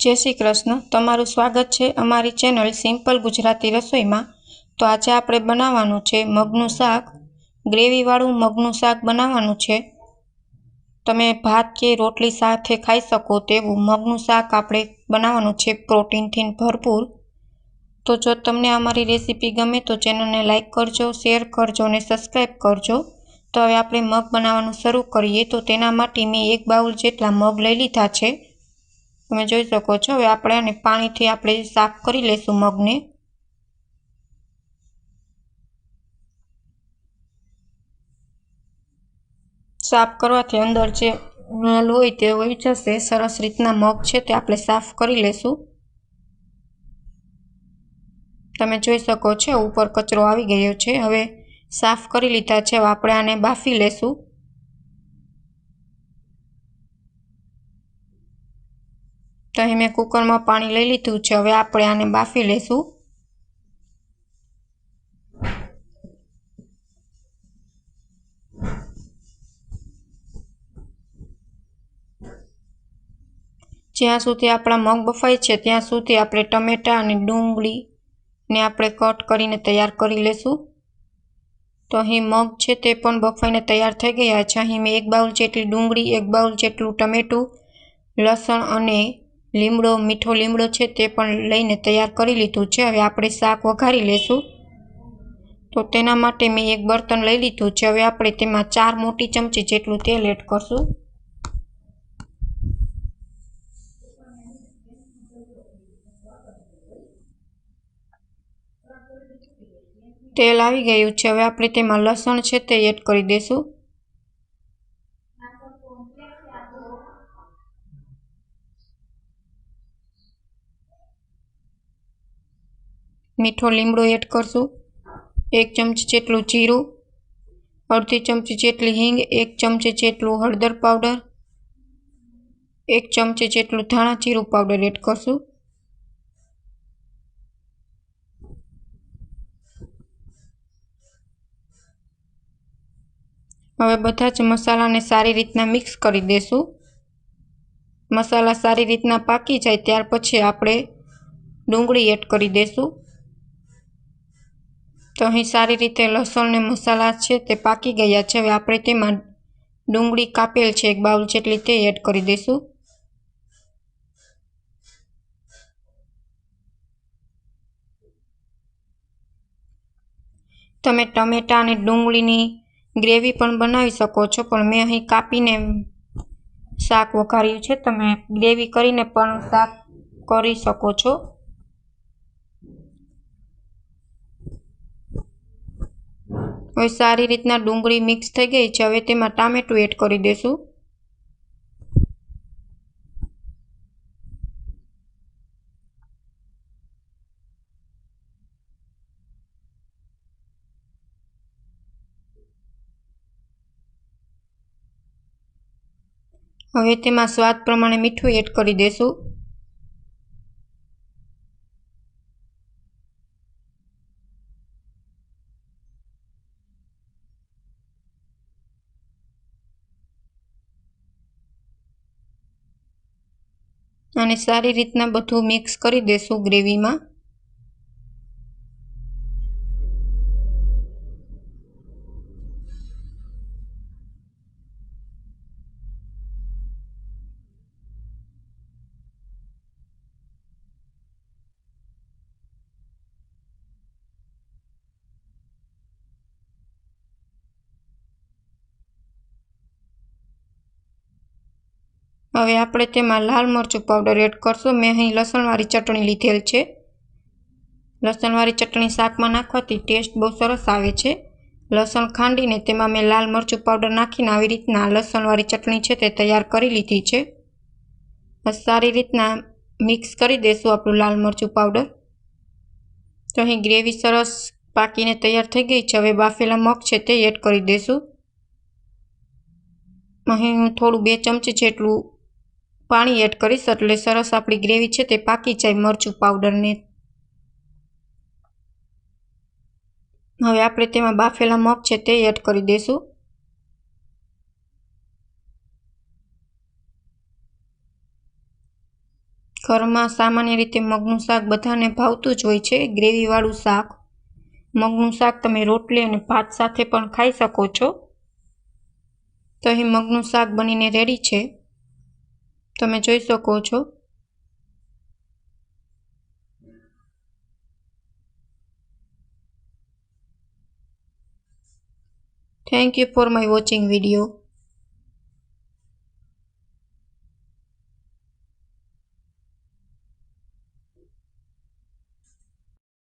જય શ્રી કૃષ્ણ. તમારું સ્વાગત છે અમારી ચેનલ સિમ્પલ ગુજરાતી રસોઈમાં. તો આજે આપણે બનાવવાનું છે મગનું શાક. ગ્રેવીવાળું મગનું શાક બનાવવાનું છે. તમે ભાત કે રોટલી સાથે ખાઈ શકો તેવું મગનું શાક આપણે બનાવવાનું છે પ્રોટીનથી ભરપૂર. તો જો તમને અમારી રેસીપી ગમે તો ચેનલને લાઇક કરજો, શેર કરજો અને સબસ્ક્રાઈબ કરજો. તો હવે આપણે મગ બનાવવાનું શરૂ કરીએ. તો તેના માટે મેં એક બાઉલ જેટલા મગ લઈ લીધા છે. તમે જોઈ શકો છો. હવે આપણે આને પાણીથી આપણે સાફ કરી લઈશું મગને. સાફ કરવાથી અંદર જે નલ હોય તે હોય જશે. સરસ રીતના મગ છે તે આપણે સાફ કરી લેશું. તમે જોઈ શકો છો, ઉપર કચરો આવી ગયો છે. હવે સાફ કરી લીધા છે. આપણે આને બાફી લેશું. તો અહીં મેં કુકરમાં પાણી લઈ લીધું છે. હવે આપણે આને બાફી લેશું. જ્યાં સુધી આપણા મગ બફાય છે, ત્યાં સુધી આપણે ટમેટાં અને ડુંગળીને આપણે કટ કરીને તૈયાર કરી લેશું. તો અહીં મગ છે તે પણ બફાઈને તૈયાર થઈ ગયા છે. અહીં મેં એક બાઉલ જેટલી ડુંગળી, એક બાઉલ જેટલું ટમેટું, લસણ અને લીમડો, મીઠો લીમડો છે તે પણ લઈને તૈયાર કરી લીધું છે. હવે આપણે શાક વઘારી લેશું. તો તેના માટે મેં એક બર્તન લઈ લીધું છે. હવે આપણે તેમાં ચાર મોટી ચમચી જેટલું તેલ એડ કરશું. તેલ આવી ગયું છે. હવે આપણે તેમાં લસણ છે તે એડ કરી દઈશું મીઠો લીમડો એડ કરશું. એક ચમચી જેટલું જીરું, અડધી ચમચી જેટલી હિંગ, એક ચમચી જેટલું હળદર પાવડર, એક ચમચી જેટલું ધાણા જીરું પાવડર એડ કરશું. હવે બધા જ મસાલાને સારી રીતના મિક્સ કરી દેશું. મસાલા સારી રીતના પાકી જાય ત્યાર પછી આપણે ડુંગળી એડ કરી દેશું. તો અહીં સારી રીતે લસણ ને મસાલા છે તે પાકી ગયા છે. હવે આપણે તેમાં ડુંગળી કાપેલ છે. એક બાઉલ જેટલી તે એડ કરી દઈશું. તમે ટમેટા અને ડુંગળીની ગ્રેવી પણ બનાવી શકો છો, પણ મેં અહીં કાપીને શાક વઘાર્યું છે. તમે ગ્રેવી કરીને પણ શાક કરી શકો છો. હવે સારી રીતના ડુંગળી મિક્સ થઈ ગઈ છે. હવે તેમાં ટામેટું એડ કરી દઈશું હવે તેમાં સ્વાદ પ્રમાણે મીઠું એડ કરી દેશું. અને સારી રીતના બધું મિક્સ કરી દેશું ગ્રેવીમાં હવે આપણે તેમાં લાલ મરચું પાવડર એડ કરશું. મેં અહીં લસણવાળી ચટણી લીધેલ છે. લસણવાળી ચટણી શાકમાં નાખવાથી ટેસ્ટ બહુ સરસ આવે છે. લસણ ખાંડીને તેમાં મેં લાલ મરચું પાવડર નાખીને આવી રીતના લસણવાળી ચટણી છે તે તૈયાર કરી લીધી છે. સારી રીતના મિક્સ કરી દઈશું આપણું લાલ મરચું પાવડર તો અહીં ગ્રેવી સરસ પાકીને તૈયાર થઈ ગઈ છે. હવે બાફેલા મગ છે તે એડ કરી દઈશું અહીં હું થોડું બે ચમચી જેટલું પાણી એડ કરીશ એટલે સરસ આપણી ગ્રેવી છે તે પાકી જાય મરચું પાવડરને. હવે આપણે તેમાં બાફેલા મગ છે તે એડ કરી દઈશું ઘરમાં સામાન્ય રીતે મગનું શાક બધાને ભાવતું જ હોય છે, ગ્રેવીવાળું શાક. મગનું શાક તમે રોટલી અને ભાત સાથે પણ ખાઈ શકો છો. તો અહીં મગનું શાક બનીને રેડી છે. તમે જોઈ શકો છો. Thank you for my watching video